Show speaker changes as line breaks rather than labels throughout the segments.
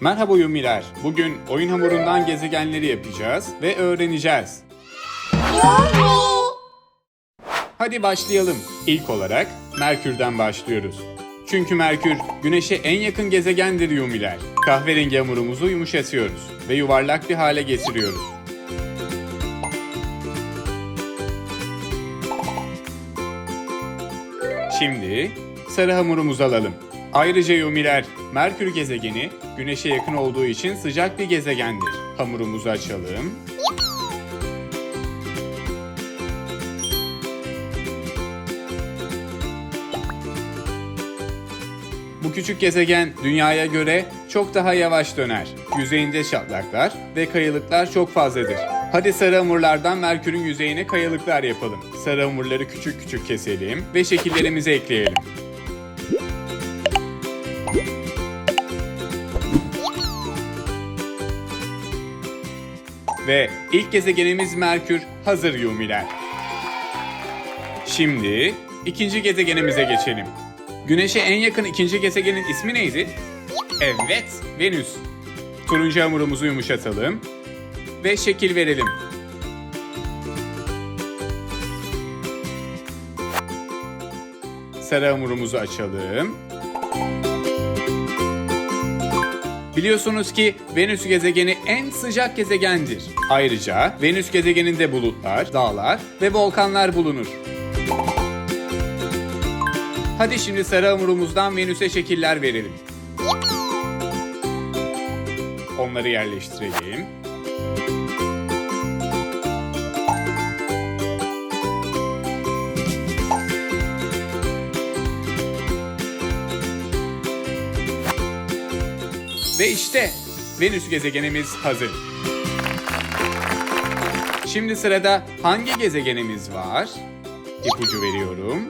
Merhaba Yumiler. Bugün oyun hamurundan gezegenleri yapacağız ve öğreneceğiz. Hadi başlayalım. İlk olarak Merkür'den başlıyoruz. Çünkü Merkür, Güneş'e en yakın gezegendir Yumiler. Kahverengi hamurumuzu yumuşatıyoruz ve yuvarlak bir hale getiriyoruz. Şimdi sarı hamurumuzu alalım. Ayrıca Yumiler, Merkür gezegeni Güneş'e yakın olduğu için sıcak bir gezegendir. Hamurumuzu açalım. Bu küçük gezegen dünyaya göre çok daha yavaş döner. Yüzeyinde çatlaklar ve kayalıklar çok fazladır. Hadi sarı hamurlardan Merkür'ün yüzeyine kayalıklar yapalım. Sarı hamurları küçük küçük keselim ve şekillerimizi ekleyelim. Ve ilk gezegenimiz Merkür hazır Yumiler. Şimdi ikinci gezegenimize geçelim. Güneş'e en yakın ikinci gezegenin ismi neydi? Evet, Venüs. Turuncu hamurumuzu yumuşatalım ve şekil verelim. Sarı hamurumuzu açalım. Biliyorsunuz ki Venüs gezegeni en sıcak gezegendir. Ayrıca Venüs gezegeninde bulutlar, dağlar ve volkanlar bulunur. Hadi şimdi sarı hamurumuzdan Venüs'e şekiller verelim. Onları yerleştirelim. Ve işte Venüs gezegenimiz hazır. Şimdi sırada hangi gezegenimiz var? İpucu veriyorum.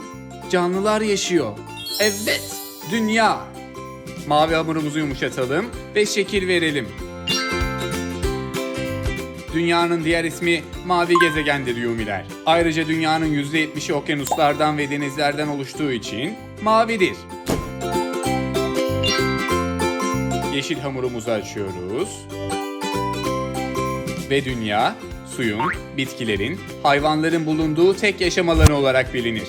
Canlılar yaşıyor. Evet, dünya. Mavi hamurumuzu yumuşatalım ve şekil verelim. Dünyanın diğer ismi mavi gezegendir Yumiler. Ayrıca dünyanın %70'i okyanuslardan ve denizlerden oluştuğu için mavidir. Yeşil hamurumuzu açıyoruz. Ve dünya, suyun, bitkilerin, hayvanların bulunduğu tek yaşam alanı olarak bilinir.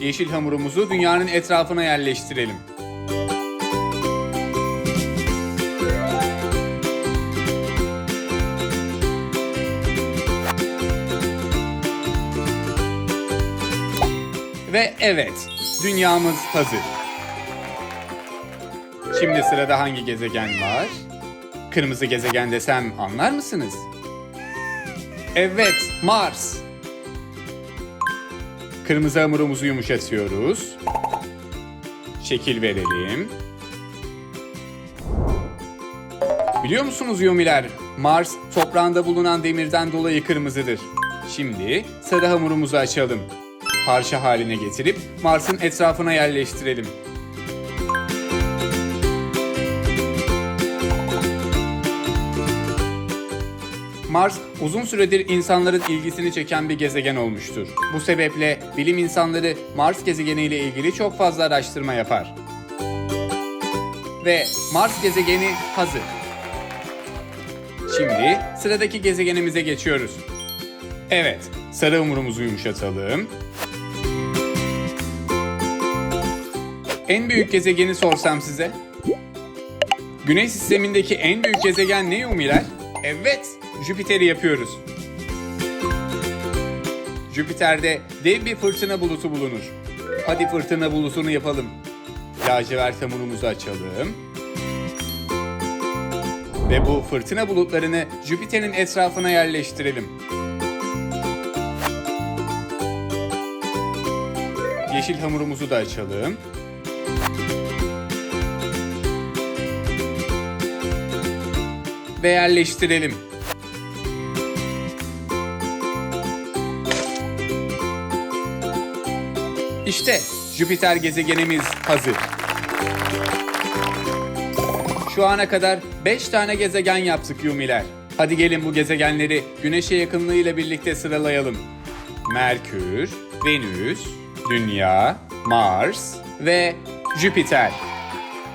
Yeşil hamurumuzu dünyanın etrafına yerleştirelim. Ve evet, dünyamız hazır. Şimdi sırada hangi gezegen var? Kırmızı gezegen desem anlar mısınız? Evet, Mars. Kırmızı hamurumuzu yumuşatıyoruz. Şekil verelim. Biliyor musunuz Yumiler? Mars toprağında bulunan demirden dolayı kırmızıdır. Şimdi sarı hamurumuzu açalım. Parça haline getirip Mars'ın etrafına yerleştirelim. Mars uzun süredir insanların ilgisini çeken bir gezegen olmuştur. Bu sebeple bilim insanları Mars gezegeniyle ilgili çok fazla araştırma yapar. Ve Mars gezegeni hazır. Şimdi sıradaki gezegenimize geçiyoruz. Evet, sarı hamurumuzu yumuşatalım. En büyük gezegeni sorsam size? Güneş sistemindeki en büyük gezegen ne Yumiler? Evet, Jüpiter'i yapıyoruz. Jüpiter'de dev bir fırtına bulutu bulunur. Hadi fırtına bulutunu yapalım. Lacivert hamurumuzu açalım. Ve bu fırtına bulutlarını Jüpiter'in etrafına yerleştirelim. Yeşil hamurumuzu da açalım. Ve yerleştirelim. İşte Jüpiter gezegenimiz hazır. Şu ana kadar 5 tane gezegen yaptık Yumiler. Hadi gelin bu gezegenleri Güneş'e yakınlığıyla birlikte sıralayalım. Merkür, Venüs, Dünya, Mars ve Jüpiter.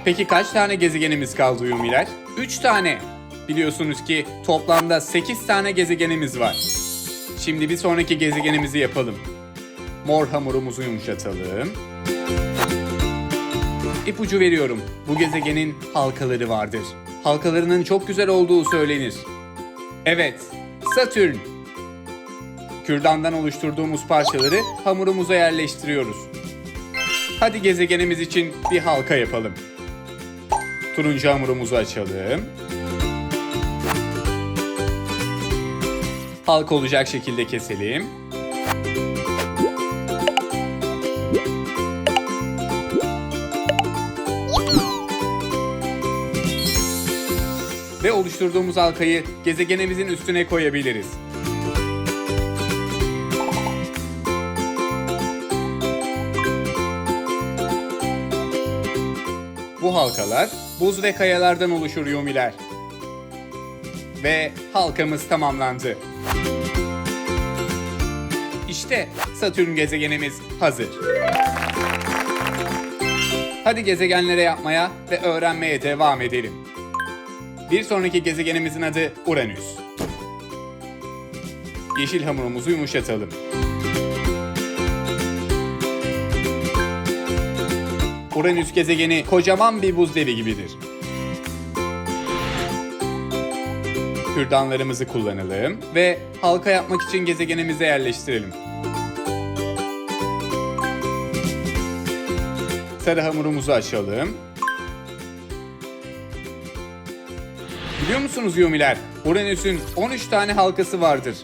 Peki kaç tane gezegenimiz kaldı Yumiler? 3 tane. Biliyorsunuz ki toplamda 8 tane gezegenimiz var. Şimdi bir sonraki gezegenimizi yapalım. Mor hamurumuzu yumuşatalım. İpucu veriyorum. Bu gezegenin halkaları vardır. Halkalarının çok güzel olduğu söylenir. Evet, Satürn. Kürdandan oluşturduğumuz parçaları hamurumuza yerleştiriyoruz. Hadi gezegenimiz için bir halka yapalım. Turuncu hamurumuzu açalım. Halka olacak şekilde keselim. Ve oluşturduğumuz halkayı gezegenimizin üstüne koyabiliriz. Bu halkalar buz ve kayalardan oluşur yumiler. Ve halkamız tamamlandı. İşte Satürn gezegenimiz hazır. Hadi gezegenlere yapmaya ve öğrenmeye devam edelim. Bir sonraki gezegenimizin adı Uranüs. Yeşil hamurumuzu yumuşatalım. Uranüs gezegeni kocaman bir buz devi gibidir. Kürdanlarımızı kullanalım ve halka yapmak için gezegenimize yerleştirelim. Sarı hamurumuzu açalım. Biliyor musunuz Yumiler? Uranüs'ün 13 tane halkası vardır.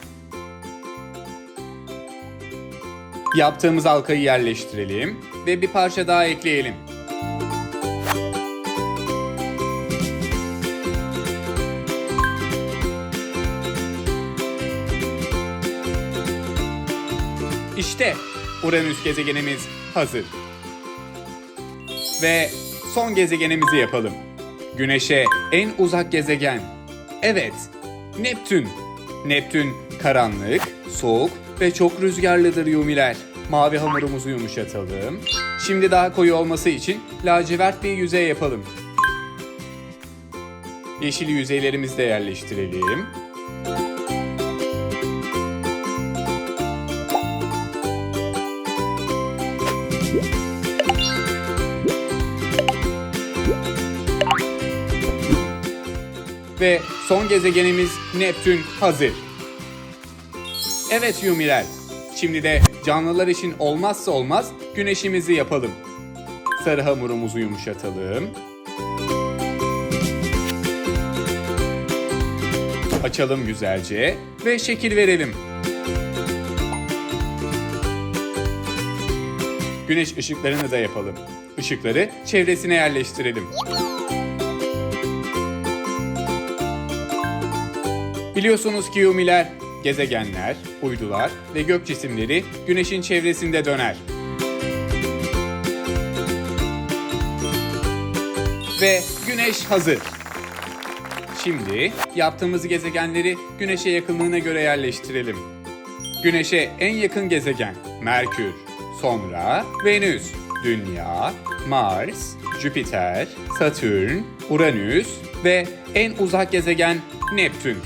Yaptığımız halkayı yerleştirelim ve bir parça daha ekleyelim. İşte Uranüs gezegenimiz hazır. Ve son gezegenimizi yapalım. Güneşe en uzak gezegen. Evet, Neptün. Neptün karanlık, soğuk ve çok rüzgarlıdır Yumiler. Mavi hamurumuzu yumuşatalım. Şimdi daha koyu olması için lacivert bir yüzey yapalım. Yeşil yüzeylerimizi de yerleştirelim. Ve son gezegenimiz Neptün hazır. Evet Yumiler, şimdi de canlılar için olmazsa olmaz güneşimizi yapalım. Sarı hamurumuzu yumuşatalım. Açalım güzelce ve şekil verelim. Güneş ışıklarını da yapalım. Işıkları çevresine yerleştirelim. Biliyorsunuz ki Yumiler, gezegenler, uydular ve gök cisimleri Güneş'in çevresinde döner. Ve Güneş hazır. Şimdi yaptığımız gezegenleri Güneş'e yakınlığına göre yerleştirelim. Güneş'e en yakın gezegen Merkür, sonra Venüs, Dünya, Mars, Jüpiter, Satürn, Uranüs ve en uzak gezegen Neptün.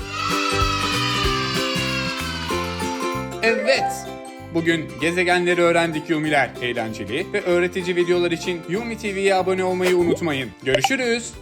Evet. Bugün gezegenleri öğrendik Yumiler. Eğlenceli ve öğretici videolar için Yumi TV'ye abone olmayı unutmayın. Görüşürüz.